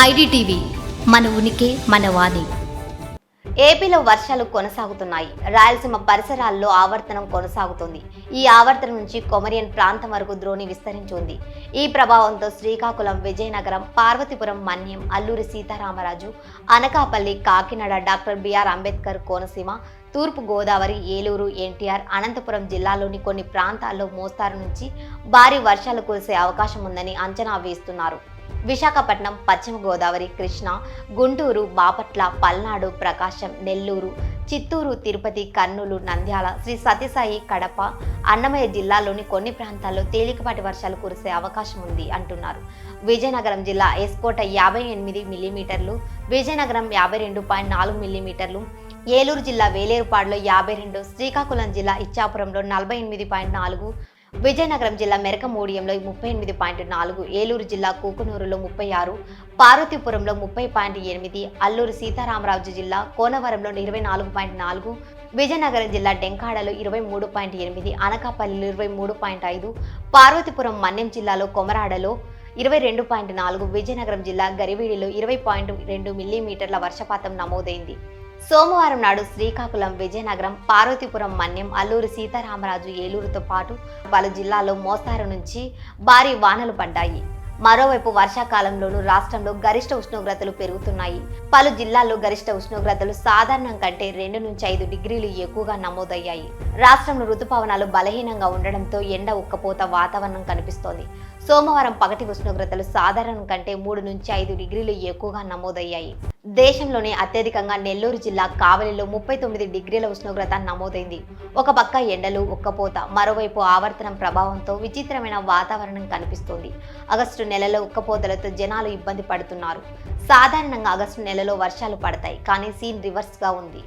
IDTV మన ఉనికి మన వాణి. ఏపీలో వర్షాలు కొనసాగుతున్నాయి. రాయలసీమ పరిసరాల్లో ఆవర్తనం కొనసాగుతుంది. ఈ ఆవర్తనం నుంచి కొమరియన్ ప్రాంతం వరకు ద్రోణి విస్తరించి ఉంది ఈ ప్రభావంతో Srikakulam Vizianagaram Parvathipuram Manyam Alluri Sitaramaraju Anakapalli Kakinada doctor B R Ambedkar Konaseema తూర్పు గోదావరి ఏలూరు ఎన్టీఆర్ అనంతపురం జిల్లాలోని కొన్ని ప్రాంతాల్లో మోస్తారు నుంచి భారీ వర్షాలు కురిసే అవకాశం ఉందని అంచనా వేస్తున్నారు. విశాఖపట్నం పశ్చిమ గోదావరి కృష్ణా గుంటూరు బాపట్ల పల్నాడు ప్రకాశం నెల్లూరు చిత్తూరు తిరుపతి కర్నూలు నంద్యాల శ్రీ సత్యసాయి కడప అన్నమయ్య జిల్లాలోని కొన్ని ప్రాంతాల్లో తేలికపాటి వర్షాలు కురిసే అవకాశం ఉంది అంటున్నారు. విజయనగరం జిల్లా ఎస్కోట యాభై ఎనిమిది మిల్లీమీటర్లు విజయనగరం యాభై రెండు పాయింట్ నాలుగు మిల్లీమీటర్లు ఏలూరు జిల్లా వేలేరుపాడులో యాభై రెండు శ్రీకాకుళం జిల్లా ఇచ్చాపురంలో నలభై ఎనిమిది పాయింట్ నాలుగు విజయనగరం జిల్లా మెరకమూడియంలో ముప్పై ఎనిమిది పాయింట్ నాలుగు ఏలూరు జిల్లా కూకునూరులో ముప్పై ఆరు పార్వతీపురంలో ముప్పై పాయింట్ ఎనిమిది అల్లూరు సీతారామరాజు జిల్లా కోనవరంలో ఇరవై నాలుగు పాయింట్ నాలుగు విజయనగరం జిల్లా డెంకాడలో ఇరవై మూడు పాయింట్ ఎనిమిది అనకాపల్లిలో ఇరవై మూడు పాయింట్ ఐదు పార్వతీపురం మన్యం జిల్లాలో కొమరాడలో ఇరవై రెండు పాయింట్ నాలుగు విజయనగరం జిల్లా గరివీడిలో ఇరవై పాయింట్ రెండు మిల్లీమీటర్ల వర్షపాతం నమోదైంది. సోమవారం నాడు శ్రీకాకుళం విజయనగరం పార్వతీపురం మన్యం అల్లూరు సీతారామరాజు ఏలూరుతో పాటు పలు జిల్లాల్లో మోస్తారు నుంచి భారీ వానలు పడ్డాయి. మరోవైపు వర్షాకాలంలోనూ రాష్ట్రంలో గరిష్ట ఉష్ణోగ్రతలు పెరుగుతున్నాయి. పలు జిల్లాల్లో గరిష్ట ఉష్ణోగ్రతలు సాధారణం కంటే రెండు నుంచి ఐదు డిగ్రీలు ఎక్కువగా నమోదయ్యాయి. రాష్ట్రంలో రుతుపవనాలు బలహీనంగా ఉండడంతో ఎండ ఉక్కపోత వాతావరణం కనిపిస్తోంది. సోమవారం పగటి ఉష్ణోగ్రతలు సాధారణం కంటే మూడు నుంచి ఐదు డిగ్రీలు ఎక్కువగా నమోదయ్యాయి. దేశంలోనే అత్యధికంగా నెల్లూరు జిల్లా కావలిలో ముప్పై తొమ్మిది డిగ్రీల ఉష్ణోగ్రత నమోదైంది. ఒక పక్క ఎండలు ఉక్కపోత మరోవైపు ఆవర్తనం ప్రభావంతో విచిత్రమైన వాతావరణం కనిపిస్తోంది. ఆగస్టు నెలలో ఉక్కపోతలతో జనాలు ఇబ్బంది పడుతున్నారు. సాధారణంగా ఆగస్టు నెలలో వర్షాలు పడతాయి కానీ సీన్ రివర్స్గా ఉంది.